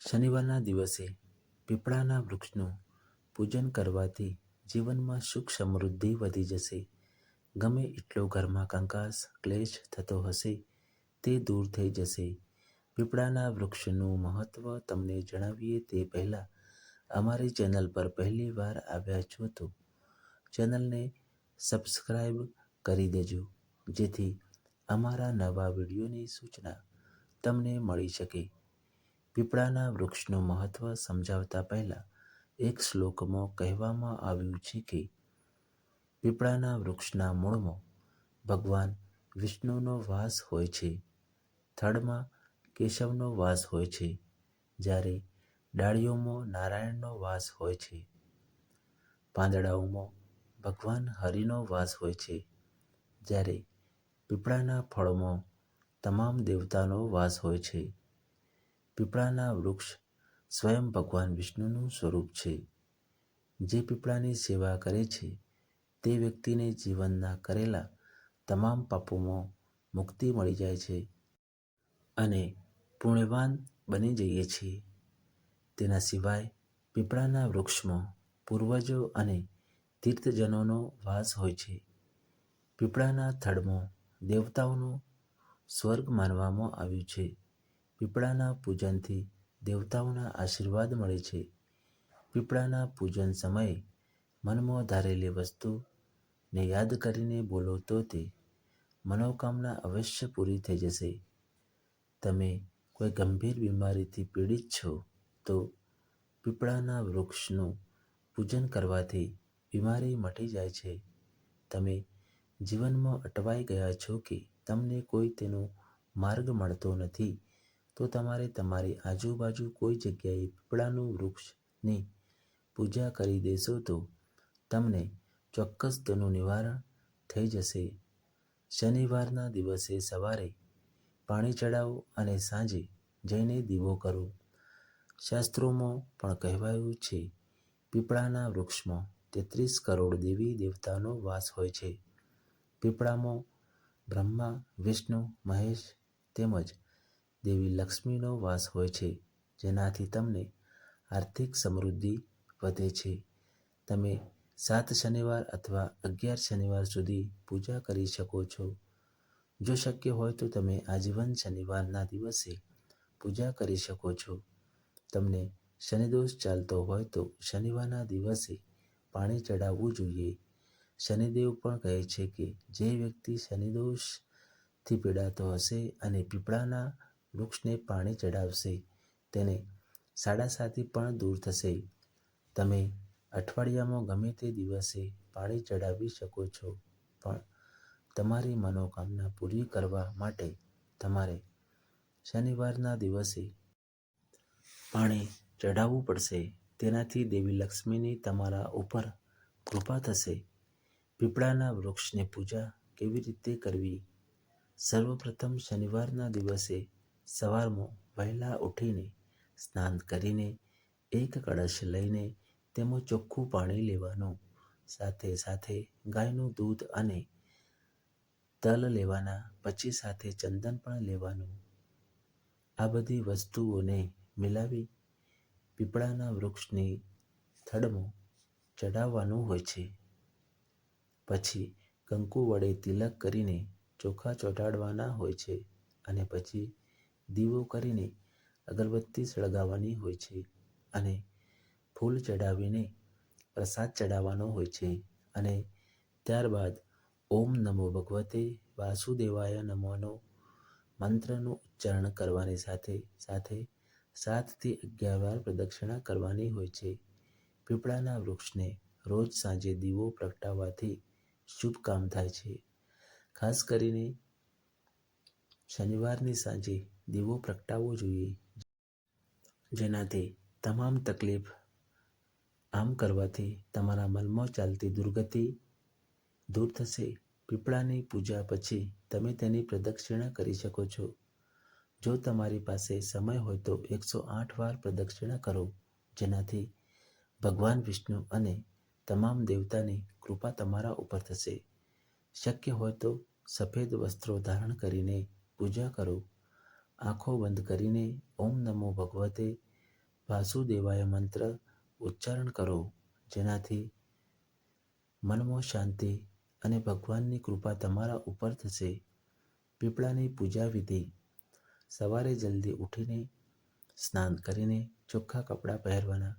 શનિવારના દિવસે પીપળાના વૃક્ષનું પૂજન કરવાથી જીવનમાં સુખ સમૃદ્ધિ વધી જશે. ગમે એટલો ઘરમાં કંકાસ, ક્લેશ થતો હશે તે દૂર થઈ જશે. પીપળાના વૃક્ષનું મહત્વ તમને જણાવીએ તે પહેલાં અમારી ચેનલ પર પહેલી વાર આવ્યા છો તો ચેનલને સબસ્ક્રાઇબ કરી દેજો જેથી અમારા નવા વિડીયોની સૂચના તમને મળી શકે. પીપળાના વૃક્ષનું મહત્વ સમજાવતા પહેલા એક શ્લોકમાં કહેવામાં આવ્યું છે કે પીપળાના વૃક્ષના મૂળમાં ભગવાન વિષ્ણુનો વાસ હોય છે, થડમાં કેશવનો વાસ હોય છે, જ્યારે ડાળીઓમાં નારાયણનો વાસ હોય છે, પાંદડાઓમાં ભગવાન હરિનો વાસ હોય છે, જ્યારે પીપળાના ફળમાં તમામ દેવતાનો વાસ હોય છે. પીપળાના વૃક્ષ સ્વયં ભગવાન વિષ્ણુનું સ્વરૂપ છે. જે પીપળાની સેવા કરે છે, તે વ્યક્તિને જીવનના કરેલા તમામ પાપોમાં મુક્તિ મળી જાય છે અને પુણ્યવાન બની જઈએ છીએ. તેના સિવાય પીપળાના વૃક્ષમાં પૂર્વજો અને તીર્થજનોનો વાસ હોય છે. પીપળાના થડમાં દેવતાઓનું સ્વર્ગ માનવામાં આવ્યું છે. પીપળાના પૂજનથી દેવતાઓના આશીર્વાદ મળે છે. પીપળાના પૂજન સમયે મનમાં ધારેલી વસ્તુને યાદ કરીને બોલો તો તે મનોકામના અવશ્ય પૂરી થઈ જશે. તમે કોઈ ગંભીર બીમારીથી પીડિત છો તો પીપળાના વૃક્ષનું પૂજન કરવાથી બીમારી મટી જાય છે. તમે જીવનમાં અટવાઈ ગયા છો કે તમને કોઈ તેનો માર્ગ મળતો નથી તો તમારે તમારી આજુબાજુ કોઈ જગ્યાએ પીપળાનું વૃક્ષની પૂજા કરી દેશો તો તમને ચોક્કસ તેનું નિવારણ થઈ જશે. શનિવારના દિવસે સવારે પાણી ચડાવો અને સાંજે જઈને દીવો કરો. શાસ્ત્રોમાં પણ કહેવાયું છે પીપળાના વૃક્ષમાં તેત્રીસ કરોડ દેવી દેવતાનો વાસ હોય છે. પીપળામાં બ્રહ્મા, વિષ્ણુ, મહેશ તેમજ દેવી લક્ષ્મીનો વાસ હોય છે, જેનાથી તમને આર્થિક સમૃદ્ધિ વધે છે. તમે સાત શનિવાર અથવા અગિયાર શનિવાર સુધી પૂજા કરી શકો છો. જો શક્ય હોય તો તમે આજીવન શનિવારના દિવસે પૂજા કરી શકો છો. તમને શનિદોષ ચાલતો હોય તો શનિવારના દિવસે પાણી ચડાવવું જોઈએ. શનિદેવ પણ કહે છે કે, જે વ્યક્તિ શનિદોષથી પીડાતો હશે અને પીપળાના વૃક્ષને પાણી ચડાવશે તેને સાડા સાતી પણ દૂર થશે. તમે અઠવાડિયામાં ગમે તે દિવસે પાણી ચડાવી શકો છો, પણ તમારી મનોકામના પૂરી કરવા માટે તમારે શનિવારના દિવસે પાણી ચડાવવું પડશે. તેનાથી દેવી લક્ષ્મીની તમારા ઉપર કૃપા થશે. પીપળાના વૃક્ષની પૂજા કેવી રીતે કરવી? સર્વપ્રથમ શનિવારના દિવસે સવારમાં વહેલા ઉઠીને સ્નાન કરીને એક કળશ લઈને તેમાં ચોખ્ખું પાણી લેવાનું. સાથે સાથે ગાયનું દૂધ અને તલ લેવાના, પછી સાથે ચંદન પણ લેવાનું. આ બધી વસ્તુઓને મિલાવી પીપળાના વૃક્ષની થડમાં ચડાવવાનું હોય છે. પછી કંકુ વડે તિલક કરીને ચોખા ચોંટાડવાના હોય છે અને પછી દીવો કરીને અગરબત્તી સળગાવવાની હોય છે અને ફૂલ ચડાવીને પ્રસાદ ચડાવવાનો હોય છે અને ત્યારબાદ ઓમ નમો ભગવતે વાસુદેવાય નમોનો મંત્રનું ઉચ્ચારણ કરવાની સાથે સાથે સાતથી અગિયાર વાર પ્રદક્ષિણા કરવાની હોય છે. પીપળાના વૃક્ષને રોજ સાંજે દીવો પ્રગટાવવાથી શુભ કામ થાય છે. ખાસ કરીને શનિવારની સાંજે દીવો પ્રગટાવવો જોઈએ. જેનાથી તમામ તકલીફ આમ કરવાથી તમારા મનમાં ચાલતી દુર્ગતિ દૂર થશે. પીપળાની પૂજા પછી તમે તેની પ્રદક્ષિણા કરી શકો છો. જો તમારી પાસે સમય હોય તો એકસો આઠ વાર પ્રદક્ષિણા કરો, જેનાથી ભગવાન વિષ્ણુ અને તમામ દેવતાની કૃપા તમારા ઉપર થશે. શક્ય હોય તો સફેદ વસ્ત્રો ધારણ કરીને પૂજા કરો. આંખો બંધ કરીને ઓમ નમો ભગવતે વાસુદેવાય મંત્ર ઉચ્ચારણ કરો, જેનાથી મનમાં શાંતિ અને ભગવાનની કૃપા તમારા ઉપર થશે. પીપળાની પૂજા વિધિ. સવારે જલ્દી ઉઠીને સ્નાન કરીને ચોખ્ખા કપડાં પહેરવાના.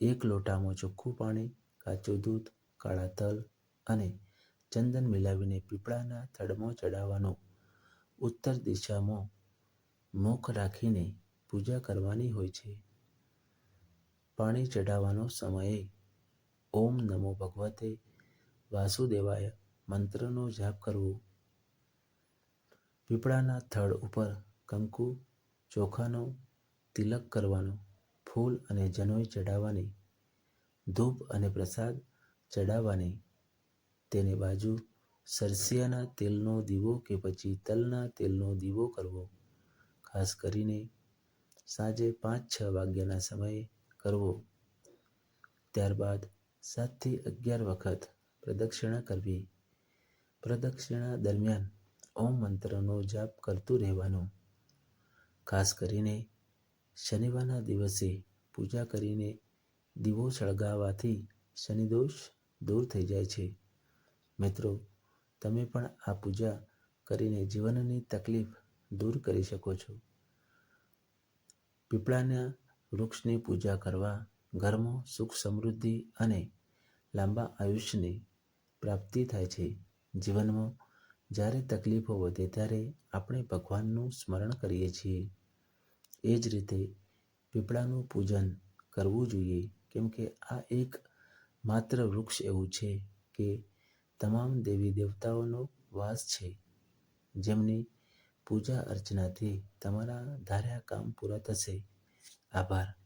એક લોટામાં ચોખ્ખું પાણી, કાચું દૂધ, કાળા તલ અને ચંદન મિલાવીને પીપળાના થડમાં ચડાવવાનું ઉત્તર દિશામાં મુખ રાખીને પૂજા કરવાની હોય છે. પાણી ચડાવવાનો સમયે ઓમ નમો ભગવતે વાસુદેવાય મંત્રનો જાપ કરવો. પીપળાના થડ ઉપર કંકુ ચોખાનો તિલક કરવાનો, ફૂલ અને જનોઈ ચડાવવાની ધૂપ અને પ્રસાદ ચડાવવાની તેની બાજુ સરસિયાના તેલનો દીવો કે પછી તલના તેલનો દીવો કરવો. ખાસ કરીને સાંજે પાંચ છ વાગ્યાના સમયે કરવો. ત્યારબાદ સાતથી અગિયાર વખત પ્રદક્ષિણા કરવી. પ્રદક્ષિણા દરમિયાન ઓમ મંત્રનો જાપ કરતું રહેવાનું. ખાસ કરીને શનિવારના દિવસે પૂજા કરીને દીવો સળગાવવાથી શનિદોષ દૂર થઈ જાય છે. મિત્રો, તમે પણ આ પૂજા કરીને જીવનની તકલીફ દૂર કરી શકો છો. પીપળાના વૃક્ષની પૂજા કરવા, ઘરમાં સુખ સમૃદ્ધિ અને લાંબા આયુષ્યની પ્રાપ્તિ થાય છે. જીવનમાં જ્યારે તકલીફો વધે ત્યારે આપણે ભગવાનનું સ્મરણ કરીએ છીએ. એ જ રીતે પીપળાનું પૂજન કરવું જોઈએ, કેમ કે આ એક માત્ર વૃક્ષ એવું છે કે તમામ દેવી દેવતાઓનો વાસ છે. જેમની પૂજા અર્ચનાથી તમારા ધાર્યા કામ પૂરા થશે. આભાર.